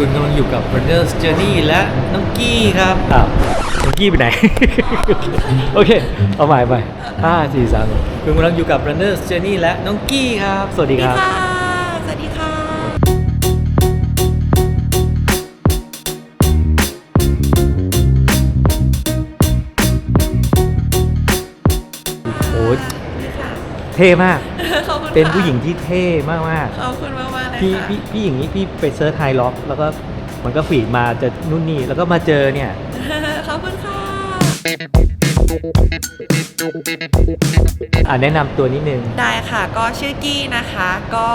คุณกำลังอยู่กับ Runner's Journey และน้องกี้ครับอ้าวน้องกี้ไปไหน โอเค เอาใหม่ใหม่ห้าสี่สามคุณกำลังอยู่กับ Runner's Journey และน้องกี้ครับ สวัสดีครับ สวัสดีค่ะ โอ้ยเท่มากขอบคุณ เป็นค่ะผู้หญิงที่เท่มากมากขอบคุณมากมากๆเลยๆพี่ค่ะพี่พี่อย่างนี้พี่ไปเซิร์ชไฮล็อกแล้วก็มันก็ฟีดมาจะนู่นนี่แล้วก็มาเจอเนี่ยขอบคุณค่ะอ่าแนะนำตัวนิดนึง ได้ค่ะ ก็ชื่อกี้นะคะ ก็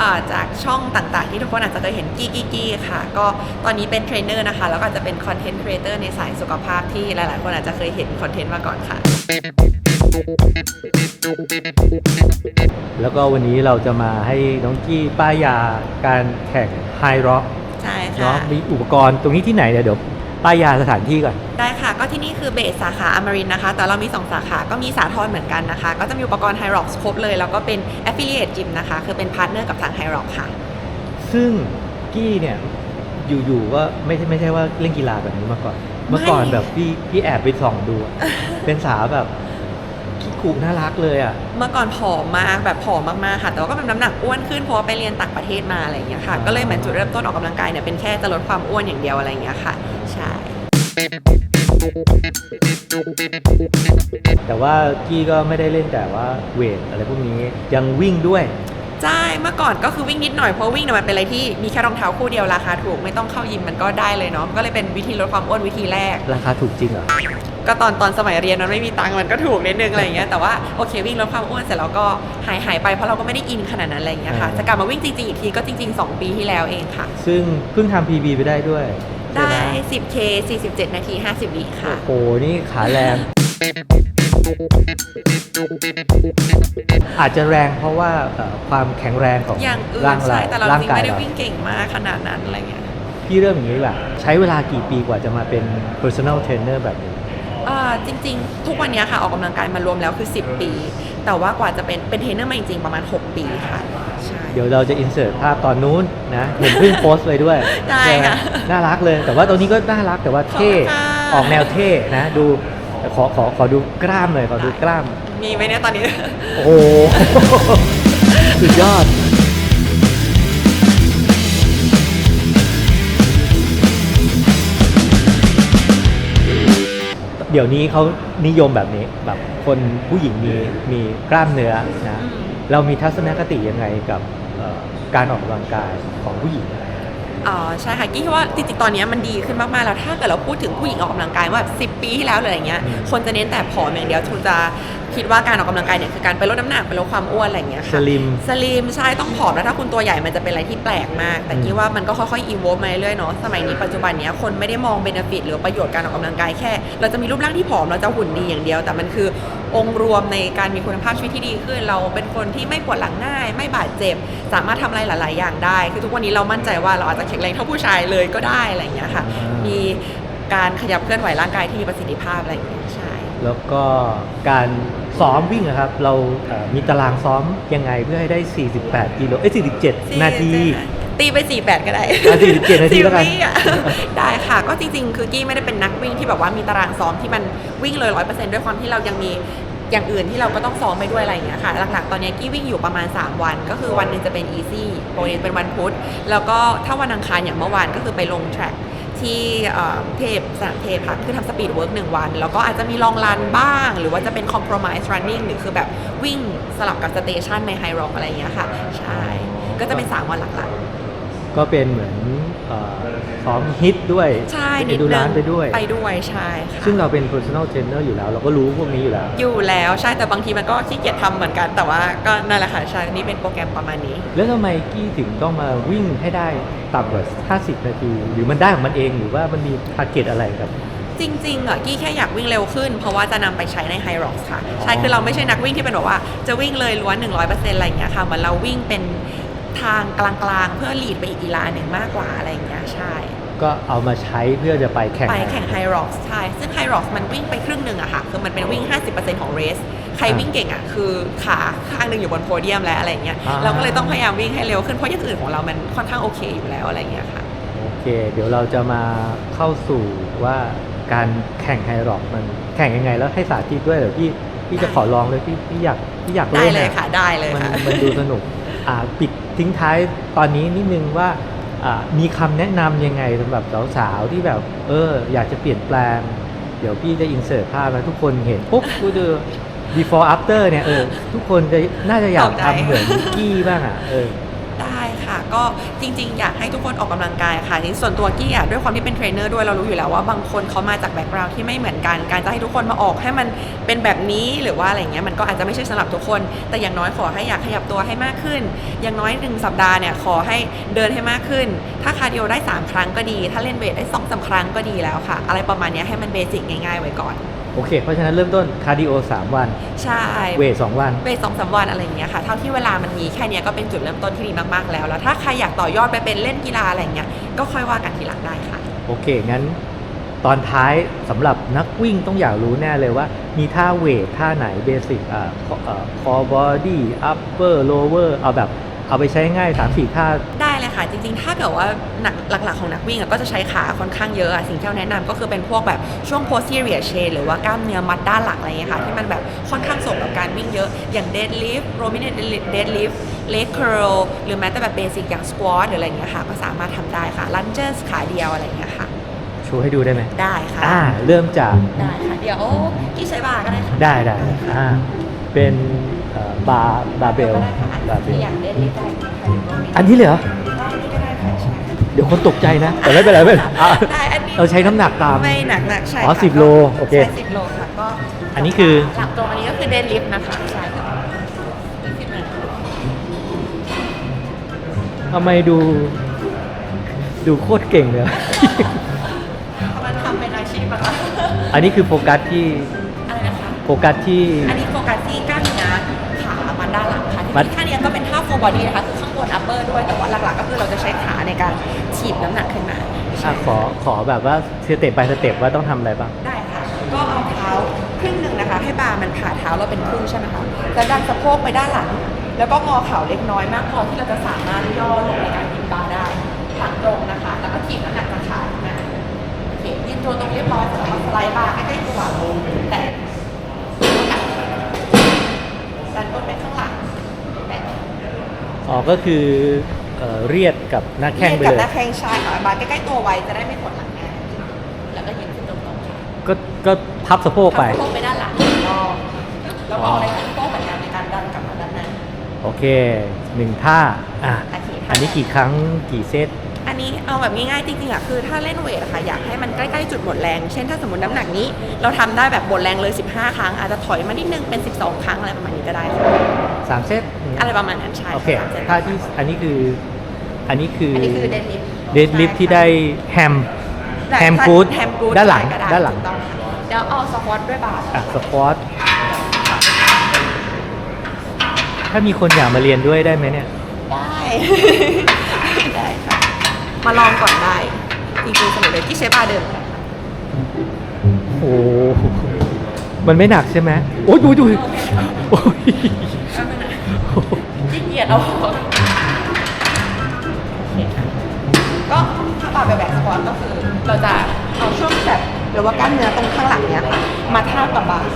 อ่าจากช่องต่างๆ ที่ทุกคนอาจจะเคยเห็นกี้กี้กี้ค่ะ ก็ตอนนี้เป็นเทรนเนอร์นะคะ แล้วก็อาจจะเป็นคอนเทนต์ครีเอเตอร์ในสายสุขภาพที่หลายๆ คนอาจจะเคยเห็นคอนเทนต์มาก่อนค่ะ แล้วก็วันนี้เราจะมาให้น้องกี้ป้ายยาการแข่งไฮร็อกใช่ค่ะเนาะมีอุปกรณ์ตรงนี้ที่ไหนเดี๋ยวเดี๋ยวป้ายยาสถานที่ก่อน ได้ค่ะ ก็ที่นี่คือเบสสาขาอมรินทร์นะคะ แต่เรามี 2 สาขาก็มีสาทรเหมือนกันนะคะ ก็จะมีอุปกรณ์ไฮร็อกครบเลย แล้วก็เป็น affiliate gym นะคะ คือเป็นพาร์ทเนอร์กับทางไฮร็อกค่ะ ซึ่งกี้เนี่ยอยู่ๆก็ไม่ใช่ไม่ใช่ว่าเล่นกีฬาแบบนี้มาก่อน เมื่อก่อนแบบพี่พี่แอบไปส่องดูอะเป็นสาวแบบขี้ กุน่ารักเลยอะ เมื่อก่อนผอมมากแบบผอมมากๆค่ะ แต่ว่าก็เป็นน้ำหนักอ้วนขึ้นเพราะว่าไปเรียนต่างประเทศมาอะไรอย่างเงี้ยค่ะอ่าก็เลยเหมือนจุดเริ่มต้นออกกำลังกายเนี่ยเป็นแค่จะลดความอ้วนอย่างเดียวอะไรอย่างเงี้ยค่ะ ใช่ แต่ว่ากี้ก็ไม่ได้เล่นแต่ว่าเวทอะไรพวกนี้ยังวิ่งด้วย ใช่ เมื่อก่อนก็คือวิ่งนิดหน่อยเพราะวิ่งเนี่ยมันเป็นอะไรที่มีแค่รองเท้าคู่เดียวราคาถูกไม่ต้องเข้ายิมมันก็ได้เลยเนาะ ก็เลยเป็นวิธีลดความอ้วนวิธีแรก ราคาถูกจริงเหรอ ก็ตอนตอนสมัยเรียนมันไม่มีตังค์มันก็ถูกนิดนึงอะไรอย่างเงี้ยแต่ว่าโอเควิ่งลดความอ้วนเสร็จแล้วก็หายหายไปเพราะเราก็ไม่ได้อินขนาดนั้นอะไรอย่างเงี้ยค่ะอ่าจะกลับมาวิ่งจริงๆอีกทีก็จริง ๆ 2 ปีที่แล้วเองค่ะ ซึ่งเพิ่งทำ PB ไปได้ด้วยใช่ได้ไหม 10K 47 นาที 50 วิค่ะ โอ้โหนี่ขาแรง อาจจะแรงเพราะว่าเอ่อความแข็งแรงของอย่างอื่นร่างใช่กายแต่เราร่างจริงกายไม่ได้เราวิ่งเก่งมากขนาดนั้นอะไรเงี้ย พี่เริ่มอย่างนี้แบบใช้เวลากี่ปีกว่าจะมาเป็น personal trainer แบบนี้ อ่าจริงๆ ทุกวันเนี้ยค่ะออกกำลังกายมารวมแล้วคือ 10 ปี แต่ว่ากว่าจะเป็นเป็นเทรนเนอร์มาจริงๆประมาณ 6 ปีค่ะใช่ เดี๋ยวเราจะ insert ภาพตอนนู้นนะ เห็นเพิ่งโพสต์ไปด้วยได้ค่ะน่ารักเลย แต่ว่าตัวนี้ก็น่ารักแต่ว่าเท่ ขอบคุณค่ะ ออกแนวเท่นะ ดู ขอขอขอดูกล้ามหน่อยขอดูกล้าม มีไหมเนี่ยตอนนี้ โอ้โห สุดยอด ดี๋ยวนี้เขานิยมแบบนี้แบบคนผู้หญิงมีมีกล้ามเนื้อนะอืมเรามีทัศนคติยังไงกับเอ่อการออกกำลังกายของผู้หญิง อ๋อใช่ค่ะกี้คิดว่าจริงๆตอนนี้มันดีขึ้นมากๆแล้วถ้าเกิดเราพูดถึงผู้หญิงออกกำลังกายว่าแบบ10ปีที่แล้วหรืออะไรเงี้ยอืมคนจะเน้นแต่ผอมอย่างเดียวคุณจะคิดว่าการออกกำลังกายเนี่ยคือการไปลดน้ำหนักไปลดความอ้วนอะไรอย่างเงี้ยสค่ะลิม สลิมใช่ต้องผอมแล้วถ้าคุณตัวใหญ่มันจะเป็นอะไรที่แปลกมาก แต่อืมกี้ว่ามันก็ค่อยๆอีโวมาเรื่อยๆเนาะสมัยนี้ปัจจุบันเนี้ยคนไม่ได้มองเบนฟิตหรือประโยชน์การออกกำลังกายแค่ เราจะมีรูปร่างที่ผอมเราจะหุ่นดีอย่างเดียว แต่มันคือ องค์รวมในการมีคุณภาพชีวิตที่ดีขึ้น เราเป็นคนที่ไม่ปวดหลังง่าย ไม่บาดเจ็บ สามารถทำอะไรหลาย ๆ อย่างได้ คือทุกวันนี้เรามั่นใจว่าเราอาจจะแข็งแรงเท่าผู้ชายเลยก็ได้อะไรอย่างเงี้ยค่ะอ่ามีมีการขยับเคลื่อนไหวร่างกายที่มีประสิทธิภาพอะไรอย่างเงี้ยใช่แล้วก็การซ้อมวิ่งนะครับ เราเอ่อมีตารางซ้อมยังไงเพื่อให้ได้ 48 กิโลเอ้ย47 นาที ตีไป 48 ก็ได้อะ47นาทีแล้วกัน สี่อะได้ค่ะ ก็จริงๆ คือกี้ไม่ได้เป็นนักวิ่งที่แบบว่ามีตารางซ้อมที่มันวิ่งเลยร้อยเปอร์เซ็นต์ด้วยความที่เรายังมีอย่างอื่นที่เราก็ต้องซ้อมไปด้วยอะไรอย่างเงี้ยค่ะ หลักๆ ตอนนี้กี้วิ่งอยู่ประมาณ 3 วัน ก็คือวันหนึงจะเป็น easy ปกติเป็นวันพุธ แล้วก็ถ้าวันอังคารอย่างเมื่อวานก็คือไปลง track ที่เอ่อเทพสนามเทพค่ะ คือทำสปีดเวิร์กหนึ่งวัน แล้วก็อาจจะมีลองรันบ้าง หรือว่าจะเป็น compromise running หรือคือแบบวิ่งสลับกับสเตชันในไฮร็อกอะไรอย่างเงี้ยค่ะ ใช่ ก็จะเป็น3วันหลักก็เป็นเหมือนเอ่อซ้อมฮิตด้วยๆ ใช่เป็นนิดดูนึร้างนไปด้วย ไปด้วยใช่ค่ะซึ่งเราเป็น personal trainer อยู่แล้ว เราก็รู้พวกนี้อยู่แล้ว อยู่แล้วใช่แต่บางทีมันก็ขี้เกียจทำเหมือนกัน แต่ว่าก็นั่นแหละค่ะใช่นี่เป็นโปรแกรมประมาณนี้ แล้วทำไมกี้ถึงต้องมาวิ่งให้ได้ต่ำกว่า 50 นาที หรือมันได้ของมันเองหรือว่ามันมีทาร์เก็ตอะไรกับ จริงๆอะกี้แค่อยากวิ่งเร็วขึ้น เพราะว่าจะนำไปใช้ในไฮร็อกค่ะ ใช่ คือเราไม่ใช่นักวิ่งที่เป็นแบบว่า จะวิ่งเลยล้วน 100%อะไรอย่างเงี้ยค่ะเหมือนเราวิ่งเป็น ทางกลางๆ เพื่อลีดไปอีกกีฬาหนึ่งมากกว่าอะไรอย่างเงี้ยใช่ ก็เอามาใช้เพื่อจะไปแข่งไปแข่งไฮร็อกใช่ ซึ่งไฮร็อกมันวิ่งไปครึ่งหนึ่งอะค่ะ คือมันเป็นวิ่ง 50%ของเรส ใครวิ่งเก่งอะคือขาข้างหนึ่งอยู่บนโพเดียมแล้วอะไรอย่างเงี้ยอ่าเราก็เลยต้องพยายามวิ่งให้เร็วขึ้น เพราะอย่างอื่นของเรามันค่อนข้างโอเคอยู่แล้วอะไรอย่างเงี้ยค่ะโอ้โอเค เดี๋ยวเราจะมาเข้าสู่ว่าการแข่งไฮร็อกมันแข่งยังไงแล้วให้สาธิตด้วยเดี๋ยวพี่พี่จะขอลองเลยพี่พี่อยากพี่อยากได้เล่นเลยอะค่ะ ได้เลยมันค่ะมันดูสนุกอ่าปิด ทิ้งท้ายตอนนี้นิดนึงว่าอ่ามีคำแนะนำยังไงสำหรับสาวๆที่แบบ เออ อยากจะเปลี่ยนแปลง เดี๋ยวพี่จะอินเสิร์ตภาพมาทุกคนเห็นปุ๊บกูดู before after เนี่ยเออทุกคนจะน่าจะอยากตอบได้ทำเหมือนนิกกี้บ้างอะเออได้ ค่ะ ก็จริง ๆ อยากให้ทุกคนออกกำลังกายค่ะนี่ส่วนตัวกี้อะด้วยความที่เป็นเทรนเนอร์ด้วยเรารู้อยู่แล้วว่าบางคนเขามาจากแบ็กกราวด์ที่ไม่เหมือนกัน การจะให้ทุกคนมาออกให้มันเป็นแบบนี้หรือว่าอะไรเงี้ยมันก็อาจจะไม่ใช่สำหรับทุกคน แต่อย่างน้อยขอให้อยากขยับตัวให้มากขึ้น อย่างน้อยหนึ่งสัปดาห์เนี่ยขอให้เดินให้มากขึ้น ถ้าคาร์ดิโอได้ 3 ครั้งก็ดี ถ้าเล่นเวทได้2อสาครั้งก็ดีแล้วค่ะ อะไรประมาณนี้ให้มันเบสิกง่ายๆไว้ก่อน โอเค เพราะฉะนั้นเริ่มต้นคาร์ดิโอ3 วัน ใช่เวท2วัน เวทสองสามวันอะไรอย่างเงี้ยค่ะ เท่าที่เวลามันมีแค่เนี้ยก็เป็นจุดเริ่มต้นที่ดีมาก ๆ แล้ว แล้วถ้าใครอยากต่อยอดไปเป็นเล่นกีฬาอะไรอย่างเงี้ย ก็ค่อยว่ากันทีหลังได้ค่ะ โอเค งั้นตอนท้ายสำหรับนักวิ่งต้องอยากรู้แน่เลยว่า มีท่าเวทท่าไหนเบสิกอ่าคอบอดี้อัปเปอร์โลเวอร์เอาแบบเอาไปใช้ง่าย3 4ท่า ได้เลยค่ะ จริงๆ ถ้าเกิดว่า หนักหลักๆของนักวิ่งอะก็จะใช้ขาค่อนข้างเยอะอะสิ่งที่เราแนะนำก็คือเป็นพวกแบบช่วง posterior chain หรือว่ากล้ามเนื้อมัดด้านหลังอะไรเงี้ยค่ะ ที่มันแบบค่อนข้างส่งกับการวิ่งเยอะ อย่าง deadlift rominant deadlift leg curl หรือแม้แต่แบบเบสิกอย่าง squat หรืออะไรเงี้ยค่ะ ก็สามารถทำได้ค่ะ lunges ขาเดียวอะไรเงี้ยค่ะโชว์ให้ดูได้ไหมได้ค่ะอ่าเริ่มจากได้ค่ะ เดี๋ยวกี่ใช้บาร์ก็ได้ค่ะได้ได้อ่าเป็นบาร์บาเบลก็ได้ค่ะบาร์เบลอยากเล่นลิฟต์ได้ค่ะอันนี้เลยเหรอ อันนี้ก็ได้ค่ะใช่เดี๋ยวคนตกใจนะ แต่ไม่เป็นไรไม่เป็นไรอะ ได้อันนี้เราใช้น้ำหนักตามไม่หนักหนักใช่อ๋อค่ะ10โลโอเคใช่สิบโลค่ะก็อันนี้คือ หลักตรงอันนี้ก็คือเดนลิฟต์นะคะใช่ค่ะขึ้นมาทำไมดู ดูโคตรเก่งเลย เพราะมันทำเป็นอาชีพอะค่ะอันนี้คือโฟกัสที่อะไรนะคะ โฟกัสที่ อันนี้โฟกัสที่กล้ามเนื้อขามันด้านหลังค่ะที่ มันท่านี้ก็เป็นท่า full body นะคะคือข้างบน upper ด้วยแต่ว่าหลักๆก็คือเราจะใช้ขาในการถีบน้ำหนักขึ้นมาอะขอขอแบบว่าสเต็ปไปสเต็ปว่าต้องทำอะไรบ้าง ได้ค่ะ ก็เอาเท้าครึ่งหนึ่งนะคะ ให้บาร์มันผ่าเท้าเราเป็นครึ่งใช่ไหมคะแล้วดันสะโพกไปด้านหลัง แล้วก็งอเข่าเล็กน้อยมากพอที่เราจะสามารถย่อลงในการกินบาร์ได้หลังตรงนะคะ แล้วก็ถีบน้ำหนักจากขาขึ้นมาโอเคยืนตัวตรงเรียบร้อยเสร็จแล้วก็สไลด์บาร์ใกล้ๆตัวแต่ดันก้นไปข้างหลังแต่ อ๋อก็คือเอ่อเรียดกับหน้าแข้งไปกับเลย หน้าแข้งใช่ค่ะบาร์ใกล้ๆตัวไว้จะได้ไม่ปวดหลังแน่แล้วก็ยืนขึ้นตรงๆค่ะก็ก็พับสะโพกไปทำสะโพกไปด้านหลังก็แล้วก็เอาอะไรขึ้นโต๊ะเหมือนกันในการดันกลับมาด้านหน้า โอเคหนึ่งท่าอะ โอเคท่าอันนี้กี่ครั้งกี่เซตอั นนี้เอาแบบง่ายๆจริงๆอะคือถ้าเล่นเวทอะค่ะอยากให้มันใกล้ๆจุดหมดแรง เช่นถ้าสมมติน้ำหนักนี้ เราทำได้แบบหมดแรงเลย 15 ครั้ง อาจจะถอยมานิดนึงเป็น 12 ครั้งอะไรประมาณนี้ก็ได้ค่ะสามเซตอะไรประมาณนั้นใช่โอเคสามซตท่าที่อันนี้คืออันนี้คืออันนี้คือเดนลิฟเดดลิฟที่ได้แฮมได้แฮมกูดแฮมกูดด้านหลังก็ได้านหลัง ถูกต้องค่ะเดี๋ยวเอาสควอตด้วยบาร์อะสควอตถ้ามีคนอยากมาเรียนด้วยได้ไหมเนี่ย ได้ได้ค่ะ มาลองก่อนได้จริงๆสนุกเลยที่ใช้บาร์เดิมค่ะโอ้โหมันไม่หนักใช่ไหมโอ้ยดูดูโอ้ยขี้เกียจเอาออกโอเคค่ะก็ถ้าบาร์แบบสควอตก็คือ เราจะเอาช่วงแบบหรือว่ากล้ามเนื้อตรงข้างหลังเนี้ยค่ะมาทาบกับบาร์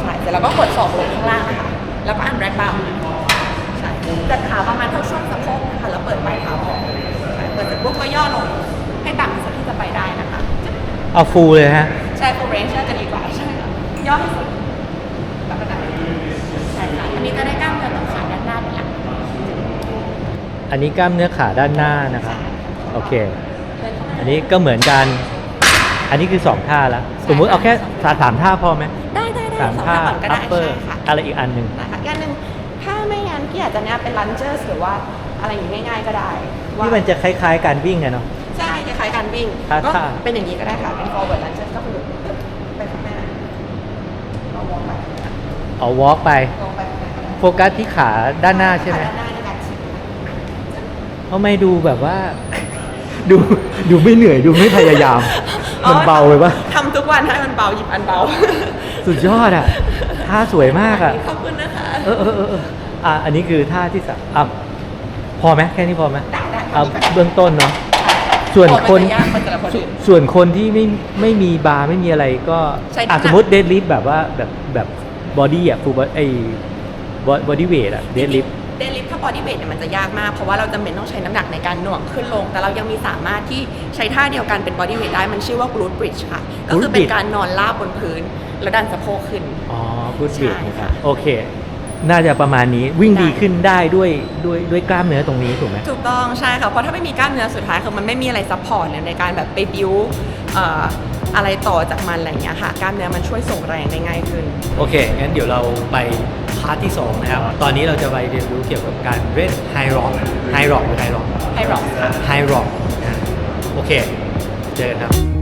ใช่เสร็จแล้วก็กดศอกลงข้างล่างนะคะแล้วก็อันแรกบาร์ใช่จัดขาประมาณเท่าช่วงสะโพกนะคะแล้ว เปิดปลายเท้าออกใช่เปิดเสร็จปุ๊บก็ย่อลงให้ต่ำที่สุดที่จะไปได้นะคะเอาฟูลเลยฮะ ใช่โปรเรนจ์น่าจะดีกว่าใช่ค่ะย่อให้สุดแล้วก็ได้ใช่ค่ะอันนี้จะได้กล้ามเนื้อตรงขาด้านหน้าเป็นหลักอันนี้กล้ามเนื้อขาด้านหน้านะครับ โอเคเดินเข้ามาอันนี้ก็เหมือนกัน อันนี้คือสองท่าแล้วสมมุติเอาแค่สาสามท่าพอไหมได้ได้ได้สามสองท่าท่าก่อนก็อัได้ปเปอร์ใช่ค่ะ อะไรอีกอันหนึ่ง นะคะอีกอันหนึ่งถ้าไม่งั้นพี่อาจจะเนี้ยเป็น lunges หรือว่า อะไรอย่างงี้ง่าย ๆ ก็ได้ว่าที่มันจะคล้ายๆการวิ่งอะเนาะ ใช่คล้ายๆการวิ่งท่าก็ท่าเป็นอย่างนี้ก็ได้ค่ะเป็น forward lunges ก็คือไปข้างหน้าเรามองไปเอาวอล์กไปลงไปข้างหน้าก็ได้โฟกัสที่ขาด้านหน้าใช่ไหมด้านหน้าในการฉีกทำไมดูแบบว่า ดูดูไม่เหนื่อยดูไม่พยายาม มันเบาไปปะทำทุกวันให้มันเบาหยิบอันเบาสุดยอดอะท่าสวยมากอะ ขอบคุณนะคะ เออเออเออเอออะอันนี้คือท่าที่สามอะพ อไหมแค่นี้พอไหมได้ได้เอาเบื้องต้นเนาะส่วนคนโอ้มันจะยากกว่าแต่ละคนส่วนส่วนคนที่ไม่ไม่มีบาร์ไม่มีอะไรก็ใช้อะน้ำหนักสมมติเดดลิฟแบบว่าแบบแบบบอดี้อะฟูไอ้บอดี้เวทอะเดดลิฟ เดลิฟถ้าบอดี้เวทเนี่ยมันจะยากมาก เพราะว่าเราจำเป็นต้องใช้น้ำหนักในการหน่วงขึ้นลง แต่เรายังมีสามารถที่ใช้ท่าเดียวกันเป็นบอดี้เวทได้มันชื่อว่า glute bridge ค่ะ ก็คือ glute เป็น bridge การนอนราบบนพื้น แล้วดันสะโพกขึ้น อ๋อพูดบิดใช่นะครับค่ะโอเค น่าจะประมาณนี้วิ่งได้ดีขึ้นได้ด้วยด้วยด้วยกล้ามเนื้อตรงนี้ถูกไหมถูกต้องใช่ค่ะเพราะถ้าไม่มีกล้ามเนื้อสุดท้ายคือมันไม่มีอะไรซัพพอร์ตเลยในการแบบไปบิวเอ่ออะไรต่อจากมันอะไรอย่างเงี้ยค่ะกล้ามเนื้อมันช่วยส่งแรงได้ง่ายขึ้น โอเค งั้นเดี๋ยวเราไปพาร์ทที่ 2 นะครับ ตอนนี้เราจะไปเรียนรู้เกี่ยวกับการเล่นไฮร็อกไฮร็อกหรือไฮร็อกให้รอกค่ะไฮร็อกนะโอเค เจอกันครับ